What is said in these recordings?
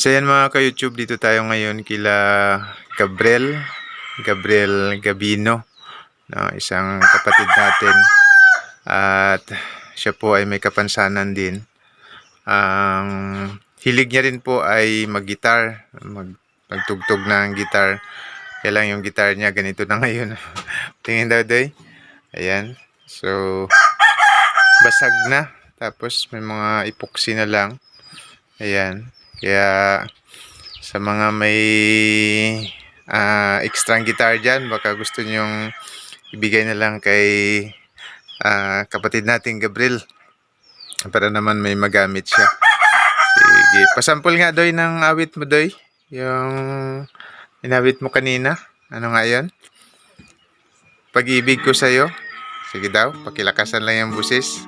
So yan mga ka-YouTube, dito tayo ngayon kila Gabriel, Gabriel Gabino, no, isang kapatid natin. At siya po ay may kapansanan din. Ang hilig niya rin po ay mag-gitar, mag, magtugtog ng gitar. Kaya lang yung gitar niya ganito na ngayon. Tingin daw doy. Ayan. So, basag na. Tapos may mga epoxy na lang. Ayan. Kaya sa mga may ah, extra guitar dyan, baka gusto nyong ibigay na lang kay ah, kapatid nating Gabriel para naman may magamit siya. Sige. Pasampol nga doy ng awit mo doy. Yung inawit mo kanina. Ano nga yon? Pag-ibig ko sa'yo. Sige daw, pakilakasan lang yung busis.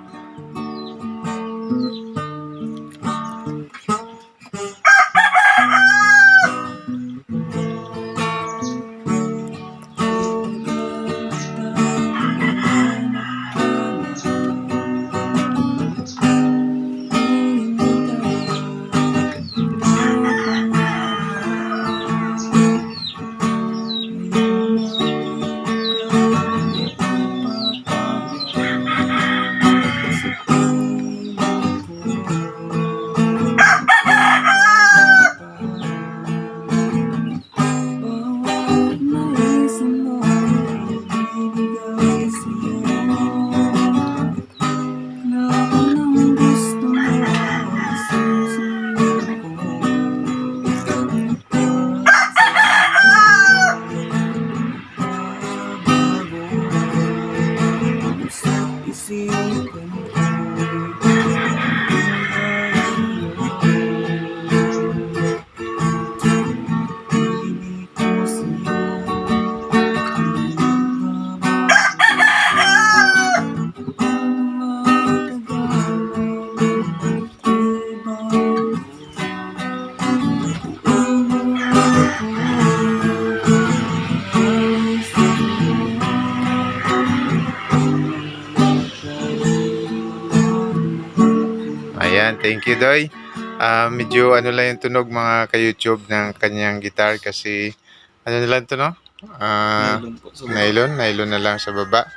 Ayan, thank you, Doy. Ah, medyo ano lang yung tunog mga ka-YouTube ng kanyang guitar kasi ano na lang to, no? Ah, nylon, nylon na lang sa baba.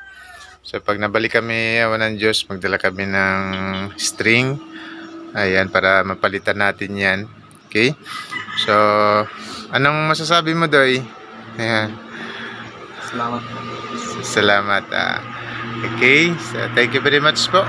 So pag nabalik kami awan ng Diyos, magdala kami ng string. Ayan, para mapalitan natin yan. Okay? So, anong masasabi mo, Doy? Ayan. Salamat. Salamat. ah. okay, so thank you very much po.